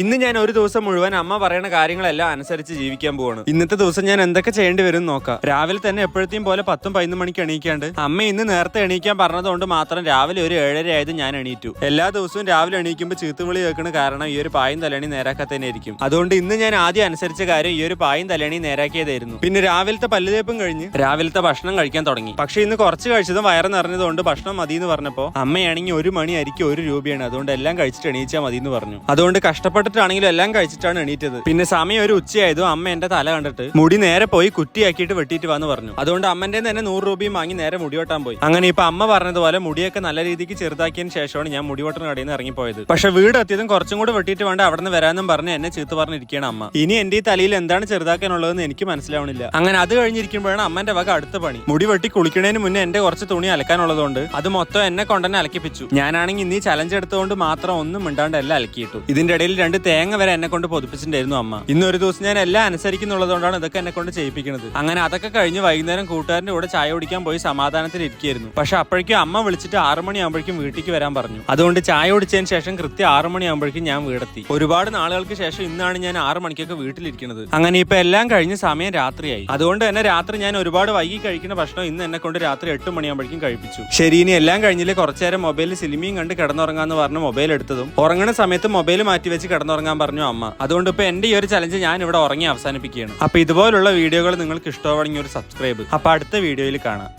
ഇന്ന് ഞാൻ ഒരു ദിവസം മുഴുവൻ അമ്മ പറയുന്ന കാര്യങ്ങളെല്ലാം അനുസരിച്ച് ജീവിക്കാൻ പോവാണ്. ഇന്നത്തെ ദിവസം ഞാൻ എന്തൊക്കെ ചെയ്യേണ്ടി വരും നോക്കാം. രാവിലെ തന്നെ എപ്പോഴത്തെയും പോലെ പത്തും പതിനൊന്ന് മണിക്ക് എണീക്കാണ്ട്. അമ്മ ഇന്ന് നേരത്തെ എണീക്കാൻ പറഞ്ഞതുകൊണ്ട് മാത്രം രാവിലെ ഒരു ഏഴര ആയത് ഞാൻ എണീറ്റു. എല്ലാ ദിവസവും രാവിലെ എണീക്കുമ്പോൾ ചീത്തുവിളി കേൾക്കുന്ന കാരണം ഈ ഒരു പായും തലണി നേരാക്കാത്തതിനായിരിക്കും അതുകൊണ്ട് ഇന്ന് ഞാൻ ആദ്യം അനുസരിച്ച കാര്യം ഈ ഒരു പായും തലണി നേരാക്കിയതായിരുന്നു. പിന്നെ രാവിലത്തെ പല്ലുതേപ്പും കഴിഞ്ഞ് രാവിലത്തെ ഭക്ഷണം കഴിക്കാൻ തുടങ്ങി. പക്ഷെ ഇന്ന് കുറച്ച് കഴിച്ചതും വയറ് നിറഞ്ഞതുകൊണ്ട് ഭക്ഷണം മതി എന്ന് പറഞ്ഞപ്പോൾ അമ്മയാണെങ്കിൽ ഒരു മണി അരിക്കും ഒരു രൂപയാണ്. അതുകൊണ്ട് എല്ലാം കഴിച്ചിട്ട് എണീച്ചാൽ മതി എന്ന് പറഞ്ഞു. അതുകൊണ്ട് കഷ്ടപ്പെട്ടിട്ടാണെങ്കിലും എല്ലാം കഴിച്ചിട്ടാണ് എണീറ്റത്. പിന്നെ സമയം ഒരു ഉച്ചയായതും അമ്മ എന്റെ തല കണ്ടിട്ട് മുടി നേരെ പോയി കുറ്റിയാക്കിയിട്ട് വെട്ടിയിട്ട് വന്ന് പറഞ്ഞു. അതുകൊണ്ട് അമ്മന്റെ തന്നെ നൂറ് രൂപയും വാങ്ങി നേരെ മുടി വെട്ടാൻ പോയി. അങ്ങനെ ഇപ്പൊ അമ്മ പറഞ്ഞതുപോലെ മുടിയൊക്കെ നല്ല രീതിക്ക് ചെറുതാക്കിയതിന് ശേഷമാണ് ഞാൻ മുടി വെട്ടണ കടയിൽ നിന്ന് ഇറങ്ങിപ്പോയത്. പക്ഷെ വീട് എത്തിയതും കുറച്ചും കൂടെ വെട്ടിട്ട് വേണ്ട അവിടെ നിന്ന് വരാനും പറഞ്ഞ് എന്നെ ചീത്ത പറഞ്ഞിരിക്കുകയാണ് അമ്മ. ഇനി എന്റെ ഈ തലയിൽ എന്താണ് ചെറുതാക്കാനുള്ളതെന്ന് എനിക്ക് മനസ്സിലാവണില്ല. അങ്ങനെ അത് കഴിഞ്ഞിരിക്കുമ്പോഴാണ് അമ്മന്റെ വക അടുത്ത പണി. മുടി വെട്ടി കുളിക്കണേന് മുന്നേ എന്റെ കുറച്ച് തുണി അലക്കാനുള്ളതുകൊണ്ട് അത് മൊത്തം എന്നെ കൊണ്ടുതന്നെ അലക്കിപ്പിച്ചു. ഞാനാണെങ്കിൽ ഇനി ചലഞ്ച് എടുത്തുകൊണ്ട് മാത്രം ഒന്നും മിണ്ടാണ്ട് എല്ലാം അലക്കിയിട്ടു. ഇതിന്റെ ഇടയിൽ തേങ്ങ വരെ എന്നെ കൊണ്ട് പൊതിപ്പിച്ചിട്ടുണ്ടായിരുന്നു അമ്മ. ഇന്ന് ഒരു ദിവസം ഞാൻ എല്ലാം അനുസരിക്കുന്നുള്ളതുകൊണ്ടാണ് ഇതൊക്കെ എന്നെ കൊണ്ട് ചെയ്യിപ്പിക്കുന്നത്. അങ്ങനെ അതൊക്കെ കഴിഞ്ഞ് വൈകുന്നേരം കൂട്ടുകാരന്റെ കൂടെ ചായ കുടിക്കാൻ പോയി സമാധാനത്തിൽ ഇരിക്കുകയായിരുന്നു പക്ഷെ അപ്പോഴേക്കും അമ്മ വിളിച്ചിട്ട് ആറു മണിയാകുമ്പോഴേക്കും വീട്ടിലേക്ക് വരാൻ പറഞ്ഞു. അതുകൊണ്ട് ചായ കുടിച്ചതിന് ശേഷം കൃത്യം ആറു മണിയാകുമ്പോഴേക്കും ഞാൻ വീടെത്തി. ഒരുപാട് നാളുകൾക്ക് ശേഷം ഇന്നാണ് ഞാൻ ആറു മണിക്കൊക്കെ വീട്ടിലിരിക്കുന്നത്. അങ്ങനെ ഇപ്പൊ എല്ലാം കഴിഞ്ഞ സമയം രാത്രിയായി. അതുകൊണ്ട് തന്നെ രാത്രി ഞാൻ ഒരുപാട് വൈകി കഴിക്കുന്ന ഭക്ഷണം ഇന്ന് എന്നെ കൊണ്ട് രാത്രി എട്ട് മണിയാകുമ്പോഴേക്കും കഴിപ്പിച്ചു. ശരി ഇനി എല്ലാം കഴിഞ്ഞില്ലേ? കുറച്ചേരം മൊബൈലിൽ സിനിമയും കണ്ട് കിടന്നുറങ്ങാന്ന് പറഞ്ഞ് മൊബൈൽ എടുത്തതും. ഉറങ്ങുന്ന സമയത്ത് മൊബൈൽ മാറ്റി വെച്ച് കിടന്നുറങ്ങാൻ പറഞ്ഞു അമ്മ. അതുകൊണ്ട് ഇപ്പൊ എന്റെ ഈ ഒരു ചലഞ്ച് ഞാൻ ഇവിടെ ഉറങ്ങി അവസാനിപ്പിക്കുകയാണ്. അപ്പൊ ഇതുപോലുള്ള വീഡിയോകൾ നിങ്ങൾക്ക് ഇഷ്ടമാണെങ്കിൽ ഒരു സബ്സ്ക്രൈബ് അപ്പൊ അടുത്ത വീഡിയോയിൽ കാണാം.